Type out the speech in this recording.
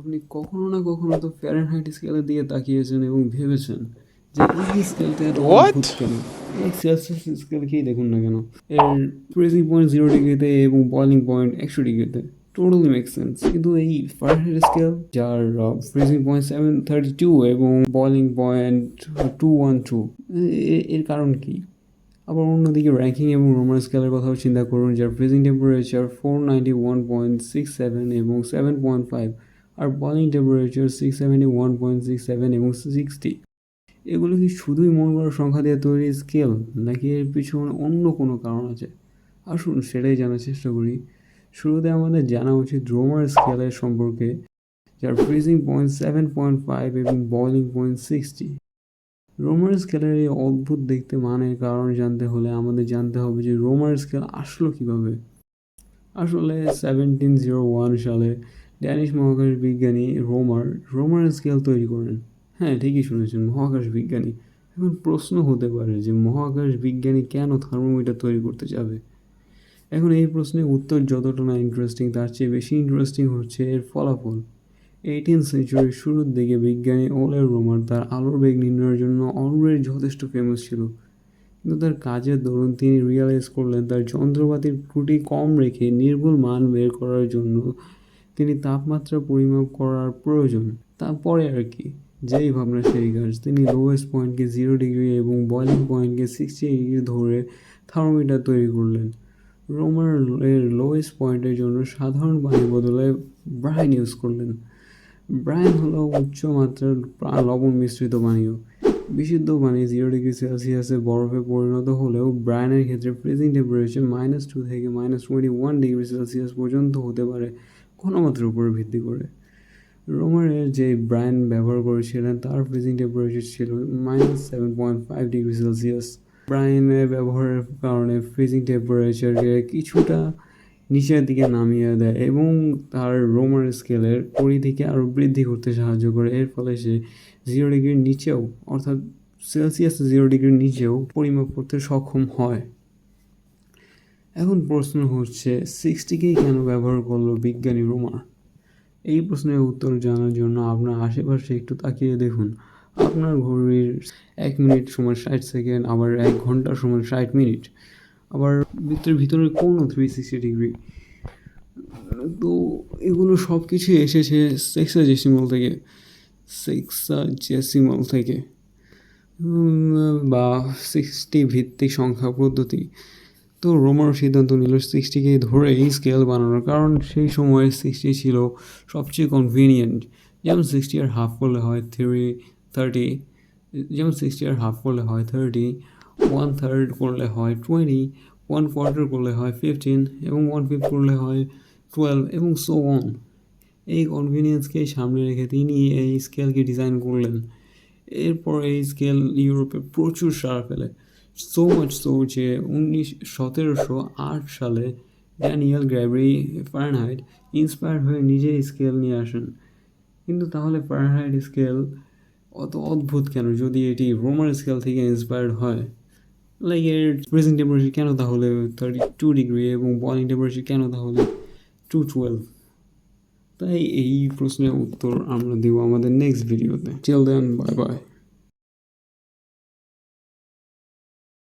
আপনি কখনো না কখনো তো ফ্যারেনহাইট স্কেলের দিকে তাকিয়েছেন এবং ভেবেছেন যে এই স্কেলটা এত? অদ্ভুত কেন? এই সেলসিয়াস স্কেলকেই দেখুন না কেন? এর ফ্রিজিং পয়েন্ট জিরো ডিগ্রিতে এবং বয়লিং পয়েন্ট একশো ডিগ্রিতে টোটালি মেক সেন্স কিন্তু এই ফারেনহাইট স্কেল যার freezing point seven thirty two এবং boiling point two one two এর কারণ কি? আবার অন্যদিকে র্যাঙ্কিং এবং রোমার স্কেলের কথাও চিন্তা করুন যার freezing temperature four ninety one point six seven এবং সেভেন পয়েন্ট ফাইভ আর boiling temperature six seventy one point six seven এবং সিক্সটি এগুলো কি শুধুই মন করার সংখ্যা দিয়ে তৈরি স্কেল নাকি এর পিছনে অন্য কোনো কারণ আছে? আসুন সেটাই জানার চেষ্টা করি। শুরুতে আমাদের জানা উচিত রোমার স্কেলের সম্পর্কে, যার freezing point seven point five এবং বয়লিং পয়েন্ট সিক্সটি রোমার স্কেলের এই অদ্ভুত দেখতে মানের কারণ জানতে হলে আমাদের জানতে হবে যে রোমার স্কেল আসলো কীভাবে। আসলে সেভেন্টিন জিরো ওয়ান সালে ড্যানিশ মহাকাশ বিজ্ঞানী রোমার রোমার স্কেল তৈরি করেন। হ্যাঁ ঠিকই শুনেছেন মহাকাশ বিজ্ঞানী এখন প্রশ্ন হতে পারে যে মহাকাশ বিজ্ঞানী কেন থার্মোমিটার তৈরি করতে যাবে? এখন এই প্রশ্নের উত্তর যতটা না ইন্টারেস্টিং তার চেয়ে বেশি ইন্টারেস্টিং হচ্ছে এর ফলাফল। এইটিন সেঞ্চুরির শুরুর দিকে বিজ্ঞানী ওলের রোমার তার আলোর বেগ নির্ণয়ের জন্য অলরেডি যথেষ্ট ফেমাস ছিল। কিন্তু তার কাজের দরুন তিনি রিয়ালাইজ করলেন, তার যন্ত্রপাতির ত্রুটি কম রেখে নির্ভুল মান বের করার জন্য তিনি তাপমাত্রা পরিমাপ করার প্রয়োজন। তারপরে আর কি। যেই ভাবনা সেই কাজ তিনি লোয়েস্ট পয়েন্টকে জিরো ডিগ্রি এবং বয়লিং পয়েন্টকে সিক্সটি ডিগ্রি ধরে থার্মোমিটার তৈরি করলেন। রোমার এর লোয়েস্ট পয়েন্টের জন্য সাধারণ পানির বদলে ব্রাইন ইউজ করলেন। ব্রাইন হলো উচ্চ মাত্রার লবণ মিশ্রিত পানীয়। বিশুদ্ধ পানি জিরো ডিগ্রি সেলসিয়াসে বরফে পরিণত হলেও ব্রায়নের ক্ষেত্রে ফ্রিজিং টেম্পারেচার মাইনাস টু থেকে minus twenty one degree Celsius পর্যন্ত হতে পারে। ঘনমাত্রার উপর ভিত্তি করে। রোমারের যে ব্রায়ন ব্যবহার করেছিলেন, তার ফ্রিজিং টেম্পারেচার ছিল minus seven point five degree Celsius ব্রায়নের ব্যবহারের কারণে ফ্রিজিং টেম্পারেচারকে কিছুটা নিচের দিকে নামিয়ে দেয় এবং তার রোমার স্কেলের পরিধিকে আরও বৃদ্ধি করতে সাহায্য করে। এর ফলে সে জিরো ডিগ্রির নিচেও, অর্থাৎ সেলসিয়াস জিরো ডিগ্রির নিচেও পরিমাপ করতে সক্ষম হয়। এখন প্রশ্ন হচ্ছে সিক্সটিকেই কেন ব্যবহার করল বিজ্ঞানী রোমা এই প্রশ্নের উত্তর জানার জন্য আপনার আশেপাশে একটু তাকিয়ে দেখুন। আপনার ঘড়ির এক মিনিট সময় ষাট সেকেন্ড, আবার এক ঘণ্টার সময় ষাট মিনিট, আবার বৃত্তের ভিতরে কোনো থ্রি সিক্সটি ডিগ্রি তো এগুলো সব কিছুই এসেছে সেক্সা সেক্সাজেসিমাল থেকে সেক্সা সেক্সাজেসিমাল থেকে বা সিক্সটি ভিত্তিক সংখ্যা পদ্ধতি। তো রোমার সিদ্ধান্ত নিল সিক্সটিকে ধরে এই স্কেল বানানোর, কারণ সেই সময়ে সিক্সটি ছিল সবচেয়ে কনভিনিয়েন্ট যেমন সিক্সটি আর হাফ করলে হয় থ্রি থার্টি যেমন সিক্সটি আর হাফ করলে হয় থার্টি ওয়ান থার্ড করলে হয় টোয়েন্টি ওয়ান কোয়ার্টার করলে হয় ফিফটিন এবং ওয়ান ফিফথ করলে হয় টুয়েলভ এবং সো অন এই কনভিনিয়েন্সকে সামনে রেখে তিনি এই স্কেলকে ডিজাইন করলেন। এরপর এই স্কেল ইউরোপে প্রচুর সাড়া ফেলে। সো মাচ সো যে উনিশ সতেরোশো আট সালে ড্যানিয়েল গ্র্যাবরি ফারেনহাইট ইন্সপায়ার হয়ে নিজেই স্কেল নিয়ে আসেন। কিন্তু তাহলে ফারেনহাইট স্কেল অত অদ্ভুত কেন? যদি এটি রোমার স্কেল থেকে ইন্সপায়ার্ড হয় লাইক এর ফ্রিজিং টেম্পারেচার কেন তাহলে থার্টি টু ডিগ্রি এবং বয়লিং টেম্পারেচার কেন তাহলে টু টুয়েলভ তাই এই প্রশ্নের উত্তর আমরা দেবো আমাদের নেক্সট ভিডিওতে চিল দেন বাই বাই